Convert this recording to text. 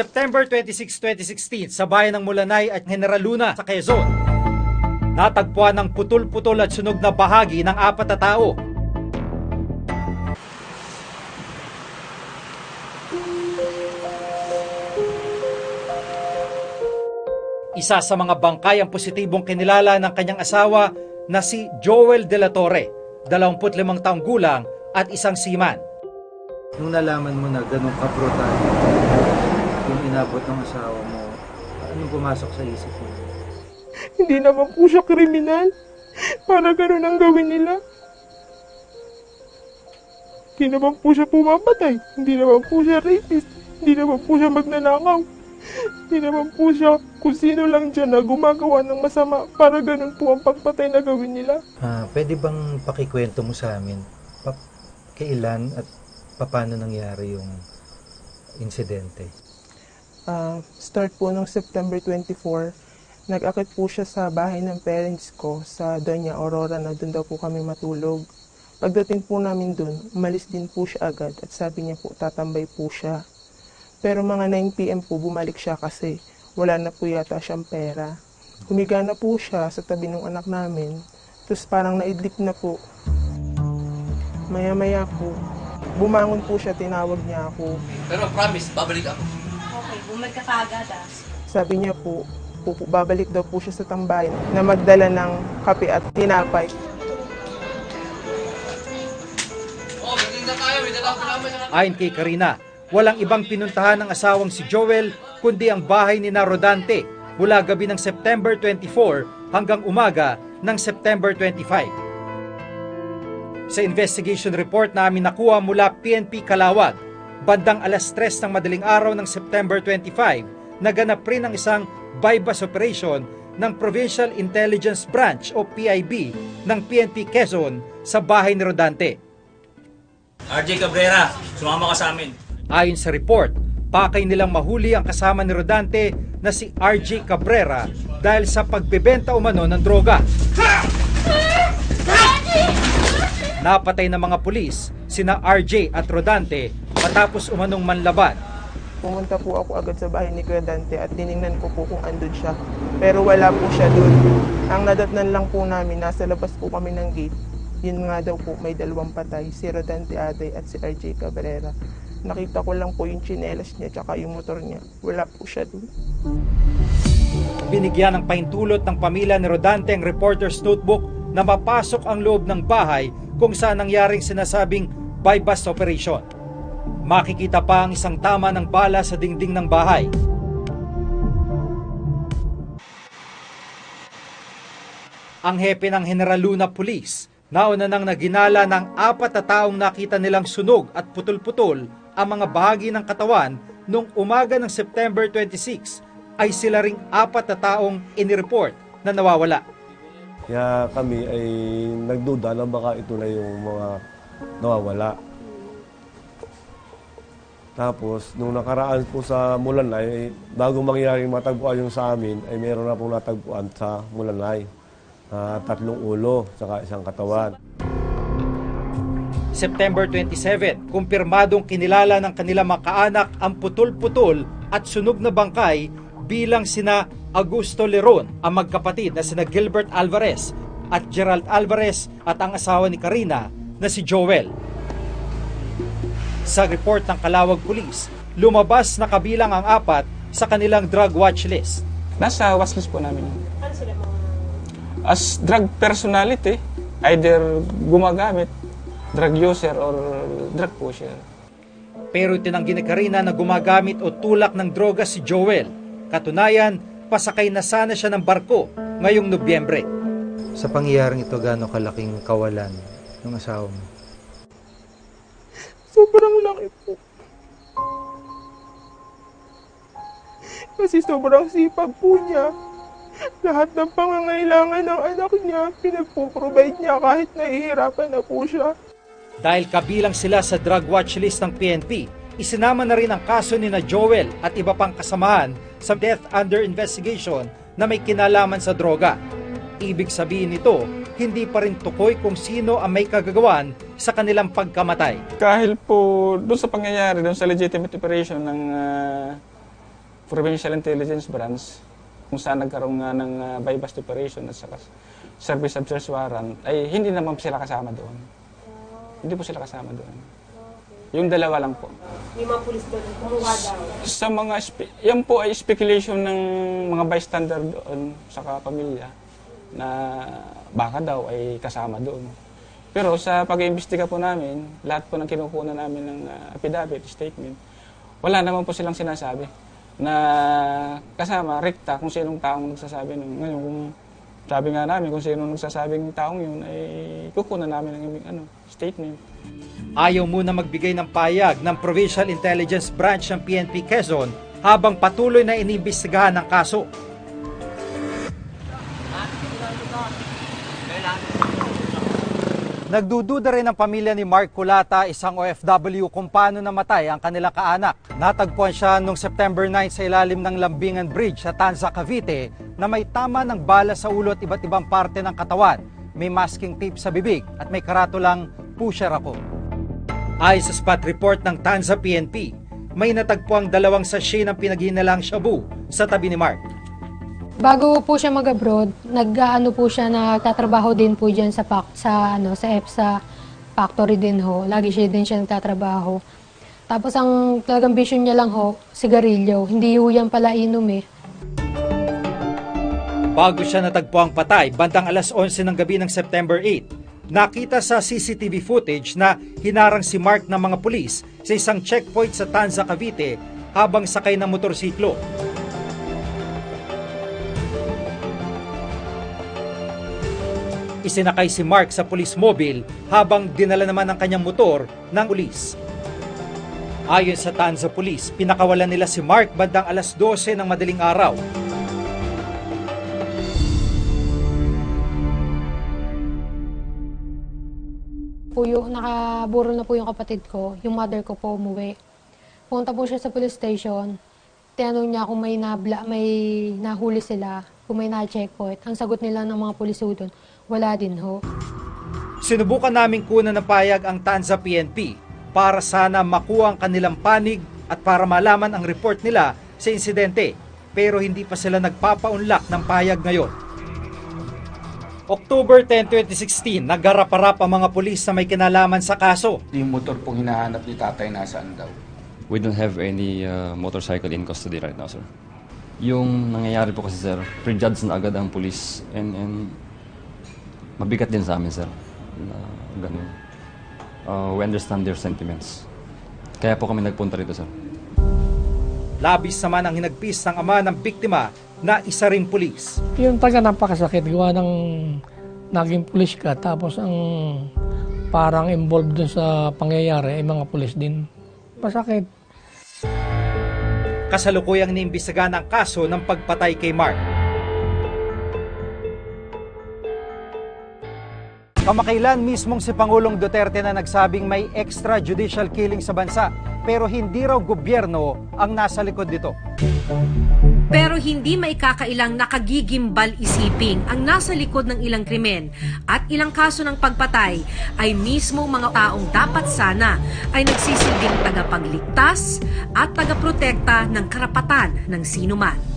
September 26, 2016 sa bayan ng Mulanay at General Luna sa Quezon. Natagpuan ng putol-putol at sunog na bahagi ng apat na tao. Isa sa mga bangkay ang positibong kinilala ng kanyang asawa na si Joel De La Torre, 25 taong gulang at isang seaman. Nung nalaman mo na ganun ka brutal yung inabot ng asawa mo, anong pumasok sa isip mo? Hindi naman po siya kriminal. Para ganun ang gawin nila. Hindi naman po siya pumapatay. Hindi naman po siya rapist. Hindi naman po siya magnanakaw. Hindi naman po siya kung sino lang dyan na gumagawa ng masama para ganun po ang pagpatay na gawin nila. Ah, pwede bang pakikwento mo sa amin? Pa kailan at paano nangyari yung insidente? Ah, start po nung September 24, nag-akit po siya sa bahay ng parents ko sa Doña Aurora na doon daw po kami matulog. Pagdating po namin doon, umalis din po siya agad at sabi niya po tatambay po siya. Pero mga 9pm po bumalik siya kasi wala na po yata siyang pera. Humiga na po siya sa tabi ng anak namin. Tapos parang naidlip na po. Maya-maya po, bumangon po siya, tinawag niya ako. Pero promise, babalik ako. Okay, bumalik ka kaagad ah. Sabi niya po, po, po- babalik daw po siya sa tambayan na magdala ng kape at tinapay. Oh, na Ayon kay Karina, walang ibang pinuntahan ng asawang si Joel kundi ang bahay ni Rodante mula gabi ng September 24 hanggang umaga ng September 25. Sa investigation report namin nakuha mula PNP Kalawag, bandang alas 3 ng madaling araw ng September 25, naganap rin ang isang bypass operation ng Provincial Intelligence Branch o PIB ng PNP Quezon sa bahay ni Rodante. RJ Cabrera, sumama ka sa amin. Ayon sa report, pakay nilang mahuli ang kasama ni Rodante na si RJ Cabrera dahil sa pagbebenta umano ng droga. Napatay ng mga pulis sina RJ at Rodante matapos umanong manlaban. Pumunta po ako agad sa bahay ni Kuya Dante at tiningnan ko po kung andun siya. Pero wala po siya doon. Ang nadatnan lang po namin, nasa labas po kami ng gate. Yun nga daw po, may dalawang patay, si Rodante Ate at si RJ Cabrera. Nakita ko lang po yung chinelas niya tsaka yung motor niya. Wala po siya doon. Binigyan ng paintulot ng pamilya ni Rodante ang reporter's notebook na mapasok ang loob ng bahay kung saan nangyaring sinasabing bypass operation. Makikita pa ang isang tama ng bala sa dingding ng bahay. Ang hepe ng General Luna Police, nauna nang naginala ng apat na taong nakita nilang sunog at putol-putol ang mga bahagi ng katawan noong umaga ng September 26 ay sila ring apat na taong inireport na nawawala. Kaya kami ay nagduda na baka ito na yung mga nawawala. Tapos, nung nakaraan po sa Mulanay, bago mangyari matagpuan yung sa amin, ay meron na pong natagpuan sa Mulanay. na tatlong ulo, saka isang katawan. September 27, kumpirmadong kinilala ng kanilang mga kaanak ang putol-putol at sunog na bangkay bilang sina Augusto Leron, ang magkapatid na sina Gilbert Alvarez at Gerald Alvarez at ang asawa ni Karina na si Joel. Sa report ng Kalawag Police, lumabas na kabilang ang apat sa kanilang drug watch list. Nasa watchlist po namin. Ano sila mga... As drug personality, either gumagamit, drug user or drug pusher. Pero tinanggi ni Karina na gumagamit o tulak ng droga si Joel. Katunayan, pasakay na sana siya ng barko ngayong Nobyembre. Sa pangyayaring ito, gaano kalaking kawalan ng asawa mo? Sobrang laki po. Kasi sobrang sipag po niya. Lahat ng pangangailangan ng anak niya, pinagpo-provide niya kahit nahihirapan na po siya. Dahil kabilang sila sa drug watch list ng PNP, isinama na rin ang kaso ni na Joel at iba pang kasamahan sa death under investigation na may kinalaman sa droga. Ibig sabihin nito, hindi pa rin tukoy kung sino ang may kagagawan sa kanilang pagkamatay. Dahil po doon sa pangyayari, doon sa legitimate operation ng ah, Provincial Intelligence Branch, kung saan nagkaroon nga ng uh, bypass operation at saka service warrant, ay hindi naman sila kasama doon. Hindi po sila kasama doon. Yung dalawa lang po. Yung mga pulis doon, kumuha daw. Sa mga, yan po ay speculation ng mga bystander doon sa pamilya na baka daw ay kasama doon. Pero sa pag-iimbestiga po namin, lahat po ng kinukuha namin ng uh, affidavit, statement, wala naman po silang sinasabi na kasama, rekta, kung sinong taong nagsasabi nun. Ngayon, kung sabi nga namin, kung sinong nagsasabing taong yun, ay kukuha namin ng ano, statement. Ayaw muna magbigay ng payag ng Provincial Intelligence Branch ng PNP Quezon habang patuloy na iniimbestigahan ng kaso. Nagdududa rin ang pamilya ni Mark Culata, isang OFW, kung paano namatay ang kanilang kaanak. Natagpuan siya noong September 9 sa ilalim ng Lambingan Bridge sa Tanza, Cavite na may tama ng bala sa ulo at iba't ibang parte ng katawan. May masking tape sa bibig at may karatulang pusher ako. Ayon sa spot report ng Tanza PNP, may natagpuang dalawang sachet ng pinaghinalang shabu sa tabi ni Mark. Bago po siya mag-abroad, nag-ano po siya nagtatrabaho din po diyan sa pac- sa ano sa EPSA factory din ho. Lagi siya din siya nagtatrabaho. Tapos ang talagang vision niya lang ho, sigarilyo. Hindi ho yan pala inom eh. Bago siya natagpuang patay, bandang alas 11 ng gabi ng September 8, nakita sa CCTV footage na hinarang si Mark ng mga pulis sa isang checkpoint sa Tanza, Cavite habang sakay ng motorsiklo. Isinakay si Mark sa police mobile habang dinala naman ang kanyang motor ng pulis. Ayon sa Tanza Police, pinakawalan nila si Mark bandang alas 12 ng madaling araw. Po yung, nakaburol na po yung kapatid ko, yung mother ko po umuwi. Punta po siya sa police station. Tinanong niya kung may, nabla, may nahuli sila, kung may na-checkpoint. Ang sagot nila ng mga pulis ho doon, wala din ho. Sinubukan naming kunan ng payag ang Tanza PNP para sana makuha ang kanilang panig at para malaman ang report nila sa insidente pero hindi pa sila nagpapaunlak ng payag ngayon. October 10, 2016, naggarap-arap ang mga pulis na may kinalaman sa kaso. Yung motor pong hinahanap ni tatay nasaan daw? We don't have any uh, motorcycle in custody right now, sir. Yung nangyayari po kasi, sir, prejudge na agad ang police and, and mabigat din sa amin, sir. Na ganun. Uh, we understand their sentiments. Kaya po kami nagpunta rito, sir. Labis naman ang hinagpis ng ama ng biktima na isa ring pulis. Yung taga napakasakit, gawa ng naging pulis ka, tapos ang parang involved dun sa pangyayari ay mga pulis din. Masakit. Kasalukuyang iniimbestigahan ang kaso ng pagpatay kay Mark. Kamakailan mismong si Pangulong Duterte na nagsabing may extrajudicial killing sa bansa pero hindi raw gobyerno ang nasa likod nito. Pero hindi may kakailang nakagigimbal isipin ang nasa likod ng ilang krimen at ilang kaso ng pagpatay ay mismo mga taong dapat sana ay nagsisilbing tagapagligtas at tagaprotekta ng karapatan ng sinuman.